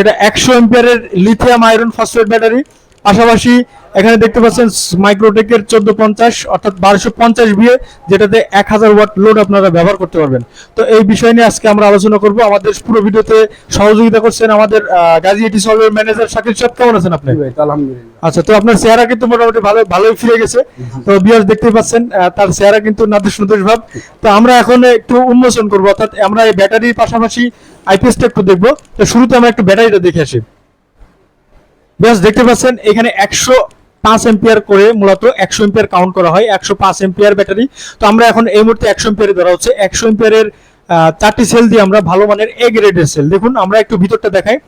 সেটা একশো এম্পিয়ারের লিথিয়াম আয়রন ফসফেট ব্যাটারি পাশাপাশি এখানে দেখতে পাচ্ছেন মাইক্রোটেকের চোদ্দ পঞ্চাশ অর্থাৎ বারোশো পঞ্চাশ বিয়ে যেটাতে এক হাজার ওয়াট লোড আপনারা ব্যবহার করতে পারবেন। তো এই বিষয় নিয়ে আজকে আমরা আলোচনা করব। আমাদের পুরো ভিডিওতে সহযোগিতা করছেন আমাদের গাজী এটি সলভের ম্যানেজার শাকিল সাহেব। কেমন আছেন আপনি? আলহামদুলিল্লাহ। আচ্ছা তো আপনার চেহারা কিন্তু মোটামুটি ভালো ভালোই ফিরে গেছে। তো বিয়ার দেখতেই পাচ্ছেন তার চেহারা কিন্তু নাদুস নুদুস ভাব। তো আমরা এখন একটু উন্মোচন করব অর্থাৎ আমরা এই ব্যাটারির পাশাপাশি আইপিএসটা একটু দেখব। তো শুরুতে আমরা একটু ব্যাটারিটা দেখে আসি। বেশ দেখতে পাচ্ছেন, এখানে একশো পাঁচ এম্পিয়ার করে মূলত একশো এম্পিয়ার কাউন্ট করা হয়, একশো পাঁচ এম্পিয়ার ব্যাটারি তো আমরা এখন এই মুহূর্তে একশো এম্পিয়ারে ধরা হচ্ছে। একশো এম্পিয়ারের চারটি সেল দিয়ে আমরা ভালো মানের এ গ্রেডের সেল দেখুন, আমরা একটু ভিতরটা দেখাই।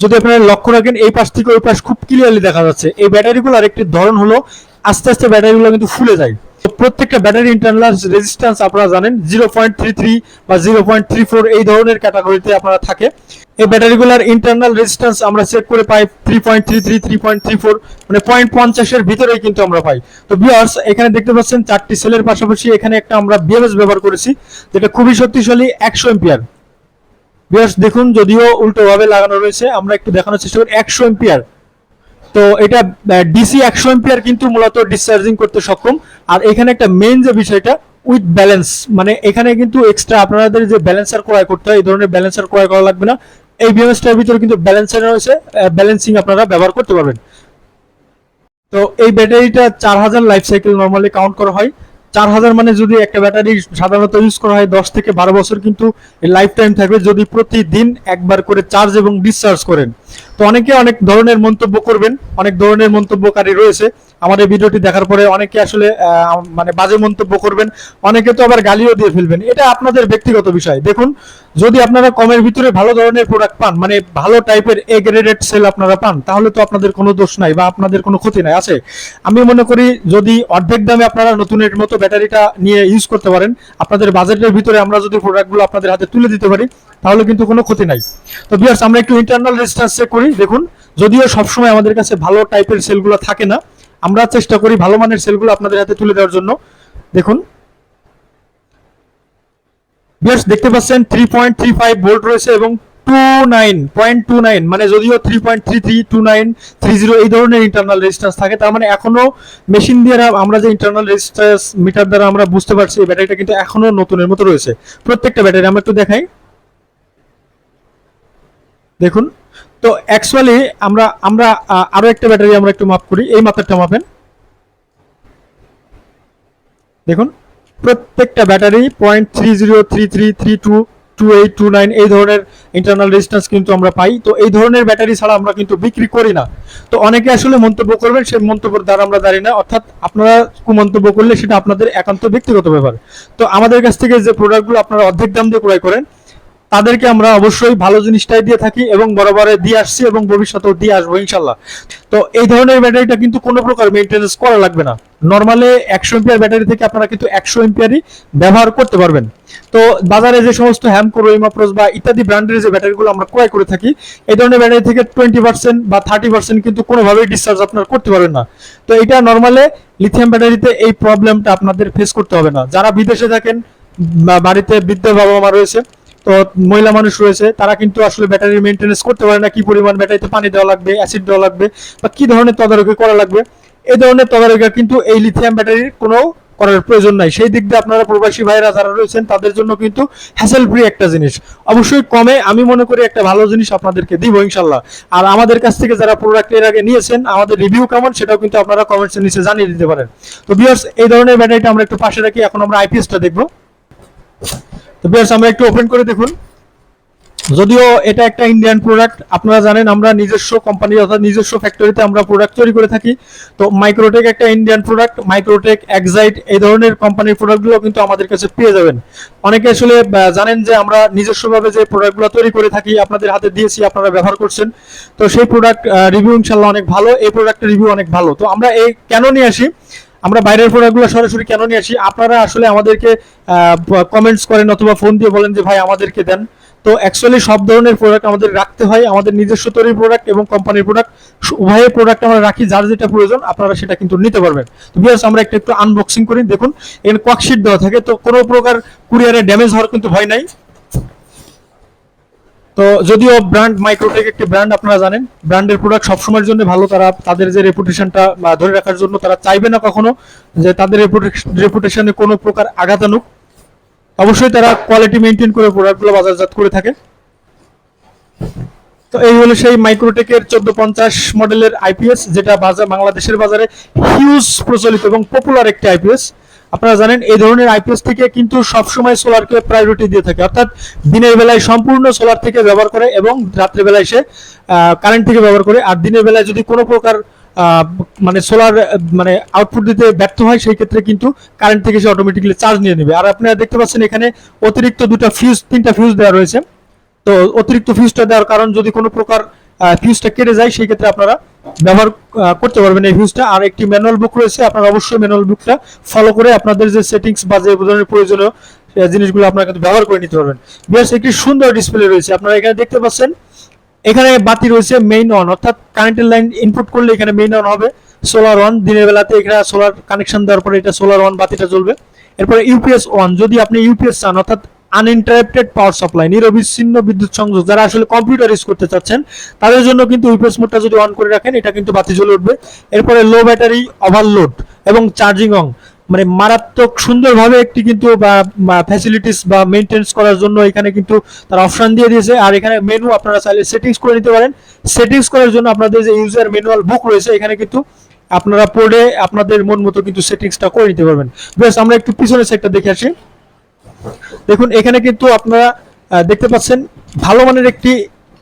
যদি আপনারা লক্ষ্য রাখেন, এই পাশ থেকে ওই পাশ খুব ক্লিয়ারলি দেখা যাচ্ছে। এই ব্যাটারিগুলোর একটি ধরন হলো, আস্তে আস্তে ব্যাটারিগুলো কিন্তু ফুলে যায়। প্রত্যেকটা ব্যাটারি ইন্টারনাল রেজিস্ট্যান্স আপনারা জানেন জিরো পয়েন্ট থ্রি থ্রি বা জিরো পয়েন্ট থ্রি ফোর এই ধরনের ক্যাটাগরিতে আপনারা থাকে। এই ব্যাটারিগুলোর ইন্টারনাল রেজিস্ট্যান্স আমরা চেক করে পাই three point three three three point three four মানে পয়েন্ট পঞ্চাশের ভিতরেই কিন্তু আমরা পাই। তো বিয়ার্স এখানে দেখতে পাচ্ছেন চারটি সেলের পাশাপাশি এখানে একটা আমরা বিএমএস ব্যবহার করেছি, যেটা খুবই শক্তিশালী একশো এম্পিয়ার। বিয়ার্স দেখুন, যদিও উল্টোভাবে লাগানো রয়েছে, আমরা একটু দেখানোর চেষ্টা করি, একশো এম্পিয়ার। তো এটা ডিসি একশো এম্পিয়ার কিন্তু মূলত ডিসচার্জিং করতে সক্ষম। আর এখানে একটা মেইন যে বিষয়টা উইথ ব্যালেন্স মানে এখানে কিন্তু এক্সট্রা আপনাদের যে ব্যালেন্সার ক্রয় করতে হয়, এই ধরনের ব্যালেন্সার ক্রয় করা লাগবে না। এই বিএমএসটার ভিতরে কিন্তু ব্যালেন্সার রয়েছে ব্যালেন্সিং আপনারা ব্যবহার করতে পারবেন। তো এই ব্যাটারিটা চার হাজার লাইফ সাইকেল নর্মালি কাউন্ট করা হয়। চার হাজার মানে যদি একটা ব্যাটারি সাধারণত ইউজ করা হয়, দশ থেকে বারো বছর কিন্তু লাইফ টাইম থাকবে। যদি প্রতিদিন একবার করে চার্জ এবং ডিসচার্জ করেন তো অনেকে অনেক ধরনের মন্তব্য করবেন, অনেক ধরনের মন্তব্যকারী রয়েছে। আমাদের ভিডিওটি দেখার পরে অনেকে আসলে মানে বাজে মন্তব্য করবেন, অনেকে তো আবার গালিও দিয়ে ফেলবেন। এটা আপনাদের ব্যক্তিগত বিষয়। দেখুন, যদি আপনারা কমের ভিতরে ভালো ধরনের প্রোডাক্ট পান মানে ভালো টাইপের এ গ্রেডেড সেল আপনারা পান, তাহলে তো আপনাদের কোনো দোষ নাই বা আপনাদের কোনো ক্ষতি নাই। আছে, আমি মনে করি যদি অর্ধেক দামে আপনারা নতুনের মতো ব্যাটারিটা নিয়ে ইউজ করতে পারেন, আপনাদের বাজেটের ভিতরে আমরা যদি প্রোডাক্টগুলো আপনাদের হাতে তুলে দিতে পারি তাহলে কিন্তু কোনো ক্ষতি নাই। তো বিয়ার্স আমরা একটু ইন্টারনাল রেজিস্ট্যান্স চেক করি, দেখুন। যদিও সবসময় আমাদের কাছে ভালো টাইপের সেলগুলো থাকে না, আমরা চেষ্টা করি ভালো মানের সেলগুলো আপনাদের হাতে তুলে দেওয়ার জন্য। দেখুন। বিয়ার্স দেখতে পাচ্ছেন three point three five volt রয়েছে এবং two nine point two nine মানে যদিও three point three three two nine three zero এই ধরনের ইন্টারনাল রেজিস্ট্যান্স থাকে। তার মানে এখনও মেশিন দিয়ে আমরা যে ইন্টারনাল রেজিস্ট্যান্স মিটার দ্বারা আমরা বুঝতে পারছি, এই ব্যাটারিটা কিন্তু এখনও নতুনের মতো রয়েছে। প্রত্যেকটা ব্যাটারি আমরা একটু দেখাই। দেখুন তো অ্যাকচুয়ালি আমরা আমরা আহ, আরও একটা ব্যাটারি আমরা একটু মাপ করি। এই মাপেরটা মাপেন। দেখুন প্রত্যেকটা battery point three zero three three three two two eight two nine এই ধরনের ইন্টারনাল রেজিস্ট্যান্স কিন্তু আমরা পাই। তো এই ধরনের ব্যাটারি ছাড়া আমরা কিন্তু বিক্রি করি না। তো অনেকে আসলে মন্তব্য করবেন সেই মন্তব্যের দ্বারা আমরা দাঁড়িয়ে না। অর্থাৎ আপনারা কুমন্তব্য করলে সেটা আপনাদের একান্ত ব্যক্তিগত ব্যাপার। তো আমাদের কাছ থেকে যে প্রোডাক্টগুলো আপনারা অর্ধেক দাম দিয়ে ক্রয় করেন তাদেরকে আমরা অবশ্যই ভালো জিনিসটাই দিয়ে থাকি এবং বরাবরে দিয়ে আসছি এবং ভবিষ্যতেও দিয়ে আসব, ইনশাল্লাহ। তো এই ধরনের ব্যাটারিটা কিন্তু কোনো প্রকার মেনটেন্স করা লাগবে না। নর্মালে একশো এম্পিয়ার ব্যাটারি থেকে আপনারা কিন্তু একশো এম্পিয়ারই ব্যবহার করতে পারবেন। তো বাজারে যে সমস্ত হ্যামকো রইমাপ্রোস বা ইত্যাদি ব্র্যান্ডের যে ব্যাটারিগুলো আমরা ক্রয় করে থাকি, এই ধরনের ব্যাটারি থেকে টোয়েন্টি পার্সেন্ট বা থার্টি পার্সেন্ট কিন্তু কোনোভাবেই ডিসচার্জ আপনারা করতে পারবেন না। তো এটা নর্মালে লিথিয়াম ব্যাটারিতে এই প্রবলেমটা আপনাদের ফেস করতে হবে না। যারা বিদেশে থাকেন বাড়িতে বৃদ্ধ বাবা মা রয়েছে মহিলা মানুষ রয়েছে, তারা কিন্তু আসলে ব্যাটারি মেনটেন্স করতে পারে না, কি পরিমাণ ব্যাটারিতে পানি দেওয়া লাগবে অ্যাসিড দেওয়া লাগবে, বা কি ধরনের তদারকি করা লাগবে এই ধরনের তদারকি কিন্তু এই লিথিয়াম ব্যাটারির কোনো করার প্রয়োজন নাই। সেই দিক দিয়ে আপনারা প্রবাসী ভাইরা যারা রয়েছেন, তাদের জন্য কিন্তু হ্যাসেল ফ্রি একটা জিনিস। অবশ্যই কমে, আমি মনে করি একটা ভালো জিনিস আপনাদেরকে দিব ইনশাল্লাহ আর আমাদের কাছ থেকে যারা প্রোডাক্টের আগে নিয়েছেন, আমাদের রিভিউ কেমন, সেটাও কিন্তু আপনারা কমেন্টসের নিচে জানিয়ে দিতে পারেন। তো বিয়ার্স এই ধরনের ব্যাটারিটা আমরা একটু পাশে রাখি, এখন আমরা আইপিএসটা দেখব। তো বিয়ার্স আমরা একটু ওপেন করে দেখুন। যদিও এটা একটা ইন্ডিয়ান প্রোডাক্ট আপনারা জানেন আমরা নিজস্ব কোম্পানি অর্থাৎ নিজস্ব ফ্যাক্টরিতে আমরা প্রোডাক্ট তৈরি করে থাকি। তো মাইক্রোটেক একটা ইন্ডিয়ান প্রোডাক্ট মাইক্রোটেক এক্সাইট এই ধরনের কোম্পানির প্রোডাক্টগুলো কিন্তু আমাদের কাছে পেয়ে যাবেন। অনেকে আসলে জানেন যে আমরা নিজস্বভাবে যে প্রোডাক্টগুলো তৈরি করে থাকি, আপনাদের হাতে দিয়েছি, আপনারা ব্যবহার করছেন। তো সেই প্রোডাক্ট রিভিউ ইনশাল্লাহ অনেক ভালো, এই প্রোডাক্টের রিভিউ অনেক ভালো। তো আমরা এই কেন নিয়ে আসি? আমরা বাইরের প্রোডাক্টগুলো সরাসরি কেন নিয়ে আসি? আপনারা আসলে আমাদেরকে কমেন্টস করেন অথবা ফোন দিয়ে বলেন যে, ভাই, আমাদেরকে দেন। তো অ্যাকচুয়ালি সব ধরনের প্রোডাক্ট আমাদের রাখতে হয়, আমাদের নিজস্ব তৈরির প্রোডাক্ট এবং কোম্পানির প্রোডাক্ট উভয়ের প্রোডাক্ট আমরা রাখি যার যেটা প্রয়োজন, আপনারা সেটা কিন্তু নিতে পারবেন। তো বিয়ার্স আমরা একটা, একটু আনবক্সিং করি। দেখুন, এখানে কোয়াকশিট দেওয়া থাকে, তো কোনো প্রকার কুরিয়ারে ড্যামেজ হওয়ার কিন্তু ভয় নাই। তো যদিও ব্র্যান্ড মাইক্রোটেক একটি ব্র্যান্ড আপনারা জানেন ব্র্যান্ডের প্রোডাক্ট সবসময়ের জন্য ভালো, তারা তাদের যে রেপুটেশনটা ধরে রাখার জন্য তারা চাইবে না কখনো যে তাদের রেপুটেশনে কোনো প্রকার আঘাত আনুক। অবশ্যই তারা কোয়ালিটি মেনটেন করে প্রোডাক্টগুলো বাজারজাত করে থাকে। তো এই হলো সেই মাইক্রোটেকের চোদ্দ পঞ্চাশ মডেলের আইপিএস যেটা বাজার বাংলাদেশের বাজারে হিউজ প্রচলিত এবং পপুলার একটি আইপিএস আপনারা জানেন, এই ধরনের আইপিএস থেকে কিন্তু সবসময় সোলারকে প্রায়োরিটি দিয়ে থাকে। অর্থাৎ দিনের বেলায় সম্পূর্ণ সোলার থেকে ব্যবহার করে এবং রাত্রে বেলায় সে কারেন্ট থেকে ব্যবহার করে। আর দিনের বেলায় যদি কোনো প্রকার মানে সোলার মানে আউটপুট দিতে ব্যর্থ হয়, সেই ক্ষেত্রে কিন্তু কারেন্ট থেকে সে অটোমেটিক্যালি চার্জ নিয়ে নেবে। আর আপনারা দেখতে পাচ্ছেন এখানে অতিরিক্ত দুটো ফিউজ তিনটা ফিউজ দেওয়া রয়েছে। তো অতিরিক্ত ফিউজটা দেওয়ার কারণ যদি কোনো প্রকার ফিউজটা কেটে যায়, সেই ক্ষেত্রে আপনারা ব্যবহার করতে পারবেন এই ফিউজটা আর একটি ম্যানুয়াল বুক রয়েছে, আপনারা অবশ্যই ম্যানুয়াল বুকটা ফলো করে আপনাদের যে সেটিংস বা যে ধরনের প্রয়োজনীয় জিনিসগুলো আপনারা কিন্তু ব্যবহার করে নিতে পারবেন। বেশ একটি সুন্দর ডিসপ্লে রয়েছে। আপনারা এখানে দেখতে পাচ্ছেন, এখানে বাতি রয়েছে মেইন অন অর্থাৎ কারেন্টের লাইন ইনপুট করলে এখানে মেইন অন হবে। সোলার অন দিনের বেলাতে এখানে সোলার কানেকশন দেওয়ার পরে এটা সোলার অন বাতিটা জ্বলবে। এরপরে ইউপিএস অন যদি আপনি ইউপিএস চান, অর্থাৎ আনইন্টারাপ্টেড পাওয়ার সাপ্লাই নিরবিচ্ছিন্ন বিদ্যুৎ সংযোগ, যারা আসলে কম্পিউটার ইউজ করতে চাচ্ছেন, তাদের জন্য কিন্তু ইউপিএস মোডটা যদি অন করে রাখেন, এটা কিন্তু বাতি জ্বলে উঠবে। এরপরে লো ব্যাটারি ওভারলোড এবং চার্জিং অং মানে মারাত্মক সুন্দরভাবে একটি কিন্তু, বা ফ্যাসিলিটিস বা মেনটেন্স করার জন্য এখানে কিন্তু তার অপশন দিয়ে দিয়েছে। আর এখানে মেনু আপনারা চাইলে সেটিংস করে নিতে পারেন। সেটিংস করার জন্য আপনাদের যে ইউজার ম্যানুয়াল বুক রয়েছে, এখানে কিন্তু আপনারা পড়ে আপনাদের মন মতো কিন্তু সেটিংসটা করে নিতে পারবেন। বেশ, আমরা একটু পিছনের সাইডটা দেখে আসি। দেখুন, এখানে কিন্তু আপনারা দেখতে পাচ্ছেন, ভালো মানের একটি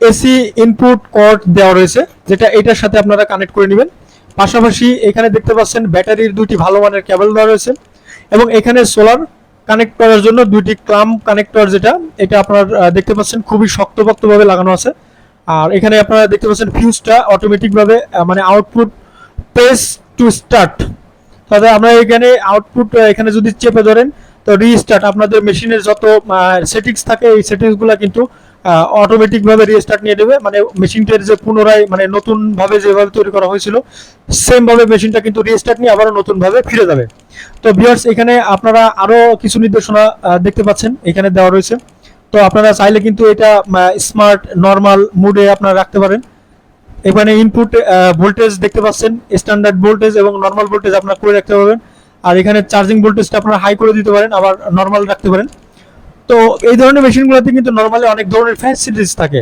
এসি ইনপুট কর্ড দেওয়া রয়েছে, যেটা এটার সাথে আপনারা কানেক্ট করে নেবেন। পাশাপাশি এখানে দেখতে পাচ্ছেন, ব্যাটারির দুটি ভালো মানের কেবল দেওয়া রয়েছে, এবং এখানে সোলার কানেক্ট করার জন্য দুটি ক্লাম কানেক্টর যেটা, এটা আপনারা দেখতে পাচ্ছেন, খুবই শক্তপোক্তভাবে লাগানো আছে। আর এখানে আপনারা দেখতে পাচ্ছেন ফিউজটা অটোমেটিকভাবে মানে আউটপুট প্রেস টু স্টার্ট তাহলে আমরা এখানে আউটপুট এখানে যদি চেপে ধরেন তো রিস্টার্ট আপনাদের মেশিনের যত সেটিংস থাকে, এই সেটিংসগুলো কিন্তু অটোমেটিক ভাবে রিস্টার্ট নিয়ে নেবে। মানে মেশিনটার যে পুনরায় মানে নতুন ভাবে যেভাবে তৈরি করা হয়েছিল সেম ভাবে মেশিনটা কিন্তু রিস্টার্ট নিয়ে আবারও নতুন ভাবে ফিরে যাবে। তো ভিউয়ার্স এখানে আপনারা আরও কিছু নির্দেশনা দেখতে পাচ্ছেন, এখানে দেওয়া রয়েছে। তো আপনারা চাইলে কিন্তু এটা স্মার্ট নর্মাল মুডে আপনারা রাখতে পারেন। এখানে ইনপুট ভোল্টেজ দেখতে পাচ্ছেন স্ট্যান্ডার্ড ভোল্টেজ এবং নর্মাল ভোল্টেজ আপনারা করে রাখতে পারবেন। আর এখানে চার্জিং ভোল্টেজটা আপনারা হাই করে দিতে পারেন, আবার নর্মাল রাখতে পারেন। তো এই ধরনের মেশিনগুলোতে কিন্তু নর্মালি অনেক ধরনের ফ্যাসিলিটিস থাকে।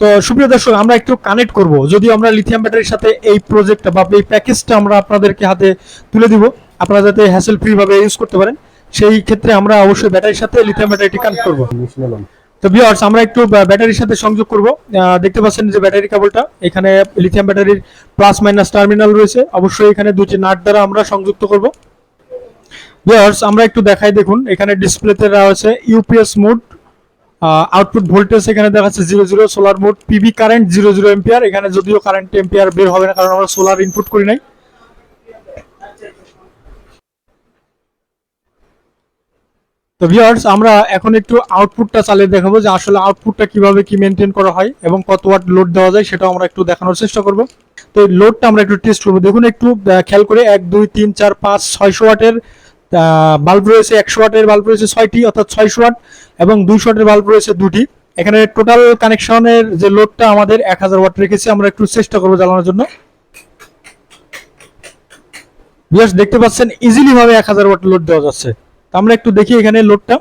তো সুপ্রিয় দর্শক, আমরা একটু কানেক্ট করব। যদি আমরা লিথিয়াম ব্যাটারির সাথে এই প্রজেক্টটা বা এই প্যাকেজটা আমরা আপনাদেরকে হাতে তুলে দিব। আপনারা যাতে হ্যাসেল ফ্রি ভাবে ইউজ করতে পারেন, সেই ক্ষেত্রে আমরা অবশ্যই ব্যাটারির সাথে লিথিয়াম ব্যাটারিটি কানেক্ট করব। তো ভিউয়ার্স আমরা একটু ব্যাটারির সাথে সংযোগ করব। দেখতে পাচ্ছেন যে ব্যাটারি কেবলটা এখানে লিথিয়াম ব্যাটারির প্লাস মাইনাস টার্মিনাল রয়েছে। অবশ্যই এখানে দুটি নাট দ্বারা আমরা সংযুক্ত করব। ভিউয়ার্স আমরা একটু দেখাই দেখুন। এখানে ডিসপ্লেতে রয়েছে ইউপিএস মোড আউটপুট ভোল্টেজ এখানে দেখাচ্ছে zero zero solar mode PV current zero zero ampere এখানে যদিও কারেন্ট এম্পিয়ার বের হবে না, কারণ আমরা সোলার ইনপুট করি নাই। তো ভিউয়ার্স আমরা এখন একটু আউটপুটটা চালিয়ে দেখাবো যে আসলে আউটপুটটা কীভাবে কি মেনটেন করা হয় এবং কত ওয়াট লোড দেওয়া যায়, সেটাও আমরা একটু দেখানোর চেষ্টা করব। তো লোডটা আমরা একটু টেস্ট করব। দেখুন, একটু খেয়াল করে, এক, দুই, তিন, চার, পাঁচ, ছয়শো ওয়াটের বাল্ব রয়েছে একশো ওয়াটের বাল্ব রয়েছে ছয়টি, অর্থাৎ ছয়শো ওয়াট, এবং দুইশো ওয়াটের বাল্ব রয়েছে দুটি। এখানে টোটাল কানেকশনের যে লোডটা আমাদের এক হাজার ওয়াট রেখেছি, আমরা একটু চেষ্টা করব জ্বালানোর জন্য। ভিউয়ার্স দেখতে পাচ্ছেন ইজিলি ভাবে এক হাজার ওয়াট লোড দেওয়া যাচ্ছে। আমরা একটু দেখি এখানে লোডটা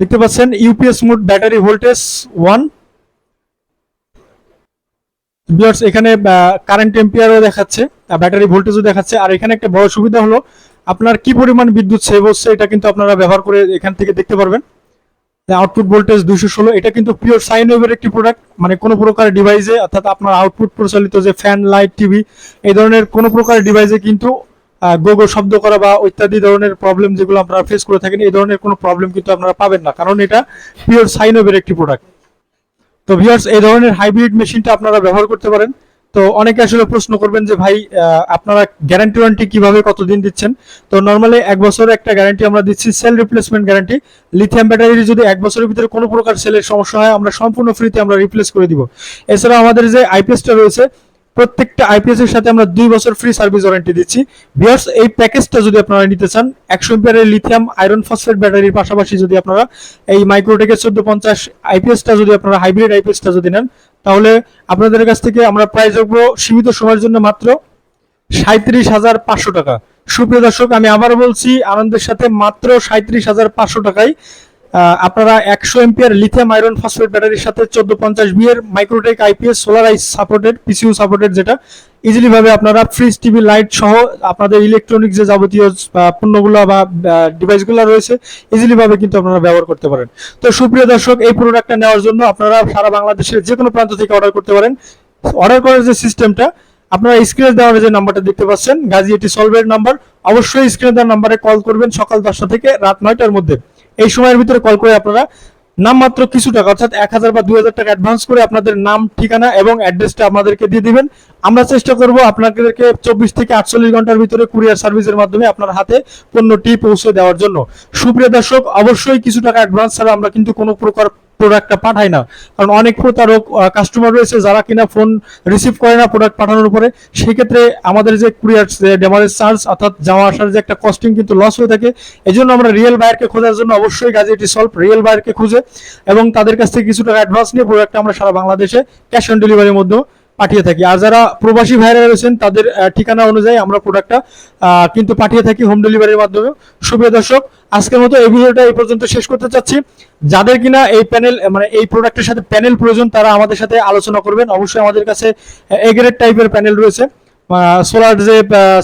দেখতে পাচ্ছেন UPS mode battery voltage one viewers এখানে কারেন্ট এম্পিয়ারও দেখাচ্ছে ব্যাটারি ভোল্টেজও দেখাচ্ছে। আর এখানে একটা বড় সুবিধা হলো আপনার কি পরিমাণ বিদ্যুৎ সেভ হচ্ছে এটা কিন্তু আপনারা ব্যবহার করে এখান থেকে দেখতে পারবেন। আউটপুট ভোল্টেজ দুইশো ষোলো, এটা কিন্তু পিওর সাইন ওয়েভের একটি প্রোডাক্ট মানে কোনো প্রকার ডিভাইসে অর্থাৎ আপনার আউটপুট প্রচলিত যে ফ্যান লাইট টিভি এই ধরনের কোনো প্রকার ডিভাইসে কিন্তু গোগো শব্দ করা বা ইত্যাদি ধরনের প্রবলেম যেগুলো আপনারা ফেস করে থাকেন, এই ধরনের কোনো প্রবলেম কিন্তু আপনারা পাবেন না, কারণ এটা পিওর সাইন ওয়েভের একটি প্রোডাক্ট তো ভিউয়ার্স এই ধরনের হাইব্রিড মেশিনটা আপনারা ব্যবহার করতে পারেন। তো অনেকে আসলে প্রশ্ন করবেন যে ভাই আপনারা গ্যারান্টি ওয়ারেন্টি কীভাবে কতদিন দিচ্ছেন? তো নর্মালি এক বছরের একটা গ্যারান্টি আমরা দিচ্ছি cell replacement guarantee lithium battery যদি এক বছরের ভিতরে কোনো প্রকার সেলের সমস্যা হয়, আমরা সম্পূর্ণ ফ্রিতে আমরা রিপ্লেস করে দিব। এছাড়া আমাদের যে আইপিএসটা রয়েছে প্রত্যেকটা আইপিএস এর সাথে আমরা দুই বছর ফ্রি সার্ভিস ওয়ারেন্টি দিচ্ছি। বিয়ার্স এই প্যাকেজটা যদি আপনারা নিতে চান, একশো এম্পিয়ারের লিথিয়াম আয়রন ফসফেট ব্যাটারির পাশাপাশি যদি আপনারা এই মাইক্রোটেকের চোদ্দ পঞ্চাশ আইপিএসটা যদি আপনারা হাইব্রিড আইপিএসটা যদি নেন, তাহলে আপনাদের কাছ থেকে আমরা প্রাইস রাখব সীমিত সময়ের জন্য মাত্র সাঁত্রিশ হাজার পাঁচশো টাকা। সুপ্রিয় দর্শক, আমি আবার বলছি, আনন্দের সাথে মাত্র সাঁত্রিশ হাজার পাঁচশো টাকায় আপনারা একশো এম্পিয়ার লিথিয়াম আয়রন ফসফেট ব্যাটারির সাথে চোদ্দ পঞ্চাশ বি এর মাইক্রোটেক আইপিএস সোলার আইস সাপোর্টেড পিসিউ সাপোর্টেড যেটা ইজিলি ভাবে আপনারা ফ্রিজ টিভি লাইট সহ আপনাদের ইলেকট্রনিক যে যাবতীয় পণ্যগুলো বা ডিভাইসগুলো রয়েছে ইজিলি ভাবে কিন্তু আপনারা ব্যবহার করতে পারেন। তো সুপ্রিয় দর্শক, এই প্রোডাক্টটা নেওয়ার জন্য আপনারা সারা বাংলাদেশের যে কোনো প্রান্ত থেকে অর্ডার করতে পারেন। অর্ডার করার যে সিস্টেমটা আপনারা স্ক্রিনে দেওয়ার যে নাম্বারটা দেখতে পাচ্ছেন, গাজী এটি সলভের নাম্বার অবশ্যই স্ক্রিনে দেওয়ার নাম্বারে কল করবেন সকাল দশটা থেকে রাত নয়টার মধ্যে। এই সময়ের ভিতরে কল করে আপনারা নামমাত্র কিছু টাকা, অর্থাৎ এক হাজার বা দুই হাজার টাকা অ্যাডভান্স করে আপনাদের নাম, ঠিকানা এবং অ্যাড্রেসটা আপনাদেরকে দিয়ে দিবেন। আমরা চেষ্টা করব আপনাদেরকে চব্বিশ থেকে আটচল্লিশ ঘণ্টার ভিতরে কুরিয়ার সার্ভিসের মাধ্যমে আপনার হাতে পণ্যটি পৌঁছে দেওয়ার জন্য। সুপ্রিয় দর্শক, অবশ্যই কিছু টাকা অ্যাডভান্স ছাড়া আমরা কিন্তু কোনো প্রকার প্রোডাক্টটা পাঠায় না। কারণ অনেক প্রতারক কাস্টমার রয়েছে যারা কিনা ফোন রিসিভ করে না প্রোডাক্ট পাঠানোর পরে সেক্ষেত্রে আমাদের যে কুরিয়ার ডেমারেজ চার্জ অর্থাৎ যাওয়া আসার যে একটা কস্টিং কিন্তু লস হয়ে থাকে। এই জন্য আমরা রিয়েল বায়ারকে খোঁজার জন্য অবশ্যই গাজেটি সলভ রিয়েল বায়ারকে খুঁজে এবং তাদের কাছ থেকে কিছু টাকা অ্যাডভান্স নিয়ে প্রোডাক্টটা আমরা সারা বাংলাদেশে ক্যাশ অন ডেলিভারির মধ্যে পাঠিয়ে থাকি। আর যারা প্রবাসী ভাইরা রয়েছেন, তাদের ঠিকানা অনুযায়ী আমরা প্রোডাক্টটা কিন্তু পাঠিয়ে থাকি হোম ডেলিভারির মাধ্যমে সুপ্রিয় দর্শক, আজকের মতো এই ভিডিওটা এই পর্যন্ত শেষ করতে চাচ্ছি। যাদের কিনা এই প্যানেল মানে এই প্রোডাক্টের সাথে প্যানেল প্রয়োজন, তারা আমাদের সাথে আলোচনা করবেন। অবশ্যই আমাদের কাছে এগ্রেড টাইপের প্যানেল রয়েছে। সোলার যে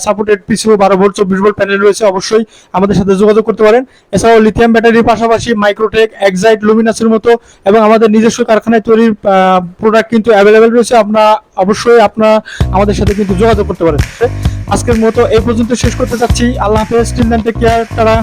সাপোর্টেড পিছু বারো ভোল্ট চব্বিশ ভোল্ট প্যানেল রয়েছে, অবশ্যই আমাদের সাথে যোগাযোগ করতে পারেন। এছাড়াও লিথিয়াম ব্যাটারির পাশাপাশি মাইক্রোটেক এক্সাইট লুমিনাসের মতো এবং আমাদের নিজস্ব কারখানায় তৈরির প্রোডাক্ট কিন্তু অ্যাভেলেবেল রয়েছে। আপনার অবশ্যই আপনার আমাদের সাথে কিন্তু যোগাযোগ করতে পারেন। আজকের মতো এই পর্যন্ত শেষ করতে চাচ্ছি। আল্লাহ হাফেজ টিম টেক কেয়ার তারা